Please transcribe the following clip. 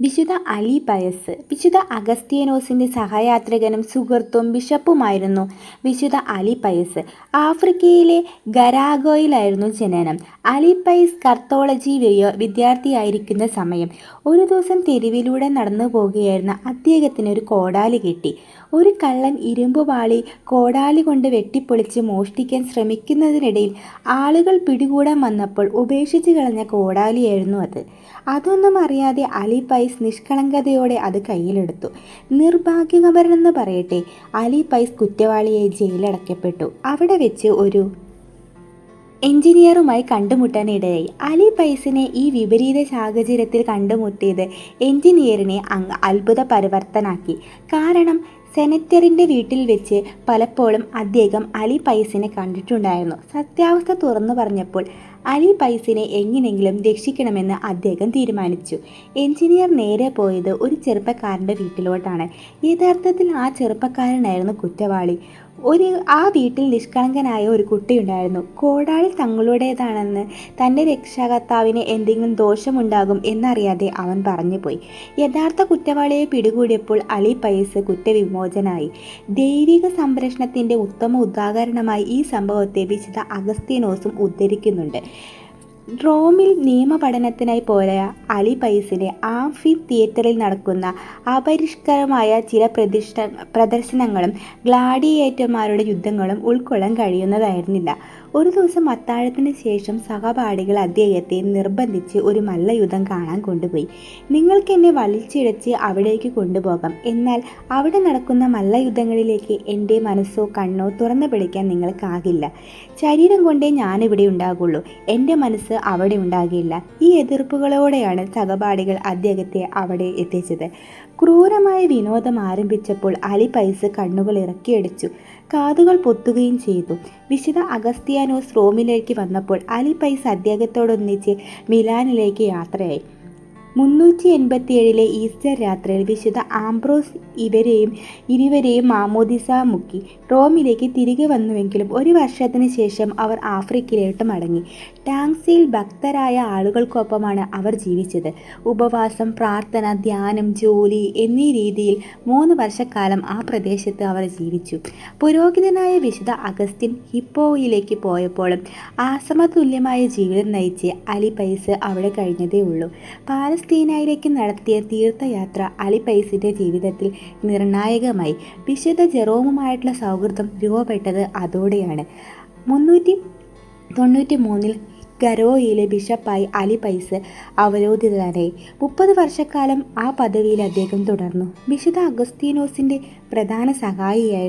വിശുദ്ധ അലി പയസ് വിശുദ്ധ അഗസ്ത്യേനോസിന്റെ സഹയാത്രികനും സുഹൃത്തും ബിഷപ്പുമായിരുന്നു വിശുദ്ധ അലി പയസ്. ആഫ്രിക്കയിലെ ഗരാഗോയിലായിരുന്നു ജനനം. അലി പയസ് കർത്തോളജി വിദ്യാർത്ഥിയായിരിക്കുന്ന സമയം. ഒരു ദിവസം തെരുവിലൂടെ നടന്നു പോകുകയായിരുന്ന അദ്ദേഹത്തിന് ഒരു കോടാലി കിട്ടി. ഒരു കള്ളൻ ഇരുമ്പ് പാളി കോടാലി കൊണ്ട് വെട്ടിപ്പൊളിച്ച് മോഷ്ടിക്കാൻ ശ്രമിക്കുന്നതിനിടയിൽ ആളുകൾ പിടികൂടാൻ വന്നപ്പോൾ ഉപേക്ഷിച്ച് കളഞ്ഞ കോടാലിയായിരുന്നു അത്. അതൊന്നും അറിയാതെ അലി പൈസ് നിഷ്കളങ്കതയോടെ അത് കയ്യിലെടുത്തു. നിർഭാഗ്യകപരനെന്ന് പറയട്ടെ അലി പൈസ് കുറ്റവാളിയെ ജയിലടക്കപ്പെട്ടു അവിടെ വെച്ച് ഒരു എഞ്ചിനീയറുമായി കണ്ടുമുട്ടാനിടയായി. അലി പൈസിനെ ഈ വിപരീത സാഹചര്യത്തിൽ കണ്ടുമുട്ടിയത് എഞ്ചിനീയറിനെ അത്ഭുത പരിവർത്തനാക്കി കാരണം സെനറ്ററിന്റെ വീട്ടിൽ വെച്ച് പലപ്പോഴും അദ്ദേഹം അലി പൈസിനെ കണ്ടിട്ടുണ്ടായിരുന്നു. സത്യാവസ്ഥ തുറന്നു പറഞ്ഞപ്പോൾ അലി പൈസിനെ എങ്ങനെങ്കിലും രക്ഷിക്കണമെന്ന് അദ്ദേഹം തീരുമാനിച്ചു. എഞ്ചിനീയർ നേരെ പോയത് ഒരു ചെറുപ്പക്കാരന്റെ വീട്ടിലോട്ടാണ്. യഥാർത്ഥത്തിൽ ആ ചെറുപ്പക്കാരനായിരുന്നു കുറ്റവാളി. ഒരു ആ വീട്ടിൽ നിഷ്കളങ്കനായ ഒരു കുട്ടിയുണ്ടായിരുന്നു. കോടാളി തങ്ങളുടേതാണെന്ന് തന്റെ രക്ഷാകർത്താവിന് എന്തെങ്കിലും ദോഷമുണ്ടാകും എന്നറിയാതെ അവൻ പറഞ്ഞുപോയി. യഥാർത്ഥ കുറ്റവാളിയെ പിടികൂടിയപ്പോൾ അലി പൈസ് കുറ്റവിമോചനായി. ദൈവിക സംരക്ഷണത്തിന്റെ ഉത്തമ ഉദാഹരണമായി ഈ സംഭവത്തെ വിശുദ്ധ അഗസ്തീനോസും ഉദ്ധരിക്കുന്നുണ്ട്. റോമിൽ നിയമപഠനത്തിനായി പോയ അലി പൈസിന്റെ ആംഫി തിയേറ്ററിൽ നടക്കുന്ന അപരിഷ്കരമായ ചില പ്രതിഷ്ഠ പ്രദർശനങ്ങളും ഗ്ലാഡിയേറ്റർമാരുടെ യുദ്ധങ്ങളും ഉൾക്കൊള്ളാൻ കഴിയുന്നതായിരുന്നില്ല. ഒരു ദിവസം അത്താഴത്തിന് ശേഷം സഹപാഠികൾ അദ്ദേഹത്തെ നിർബന്ധിച്ച് ഒരു മല്ലയുദ്ധം കാണാൻ കൊണ്ടുപോയി. നിങ്ങൾക്ക് എന്നെ വലിച്ചിഴച്ച് അവിടേക്ക് കൊണ്ടുപോകാം. എന്നാൽ അവിടെ നടക്കുന്ന മല്ലയുദ്ധങ്ങളിലേക്ക് എന്റെ മനസ്സോ കണ്ണോ തുറന്നു പിടിക്കാൻ നിങ്ങൾക്കാകില്ല. ശരീരം കൊണ്ടേ ഞാനിവിടെ ഉണ്ടാകുള്ളൂ. എന്റെ മനസ്സ് അവിടെ ഉണ്ടാകില്ല. ഈ എതിർപ്പുകളോടെയാണ് സഹപാഠികൾ അദ്ദേഹത്തെ അവിടെ എത്തിച്ചത്. ക്രൂരമായ വിനോദം ആരംഭിച്ചപ്പോൾ അലി പൈസ കണ്ണുകൾ ഇറക്കിയടിച്ചു. കാതുകൾ പൊത്തുകയും ചെയ്തു. വിശുദ്ധ അഗസ്ത്യാനോസ് റോമിലേക്ക് വന്നപ്പോൾ അലി പൈസ അദ്ദേഹത്തോടൊന്നിച്ച് മിലാനിലേക്ക് യാത്രയായി. മുന്നൂറ്റി എൺപത്തി ഏഴിലെ ഈസ്റ്റർ രാത്രിയിൽ വിശുദ്ധ ആംബ്രോസ് ഇവരെയും ഇരുവരെയും മാമോദിസ മുക്കി. റോമിലേക്ക് തിരികെ വന്നുവെങ്കിലും ഒരു വർഷത്തിന് ശേഷം അവർ ആഫ്രിക്കയിലോട്ട് മടങ്ങി. ടാങ്സിയിൽ ഭക്തരായ ആളുകൾക്കൊപ്പമാണ് അവർ ജീവിച്ചത്. ഉപവാസം പ്രാർത്ഥന ധ്യാനം ജോലി എന്നീ രീതിയിൽ മൂന്ന് വർഷക്കാലം ആ പ്രദേശത്ത് അവർ ജീവിച്ചു. പുരോഹിതനായ വിശുദ്ധ അഗസ്റ്റിൻ ഹിപ്പോയിലേക്ക് പോയപ്പോഴും ആശ്രമതുല്യമായ ജീവിതം നയിച്ച് അലി പൈസ അവിടെ കഴിഞ്ഞതേ ഉള്ളൂ പാലസ്തീനയിലേക്ക് നടത്തിയ തീർത്ഥയാത്ര അലി പൈസിന്റെ ജീവിതത്തിൽ നിർണായകമായി. വിശുദ്ധ ജെറോമുമായിട്ടുള്ള സൗഹൃദം രൂപപ്പെട്ടത് അതോടെയാണ്. മുന്നൂറ്റി തൊണ്ണൂറ്റി മൂന്നിൽ ഗരോയിലെ ബിഷപ്പായി അലി പൈസ് അവരോധിതനായി. മുപ്പത് വർഷക്കാലം ആ പദവിയിൽ അദ്ദേഹം തുടർന്നു. വിശുദ്ധ അഗസ്തീനോസിന്റെ പ്രധാന സഹായിയായിരുന്നു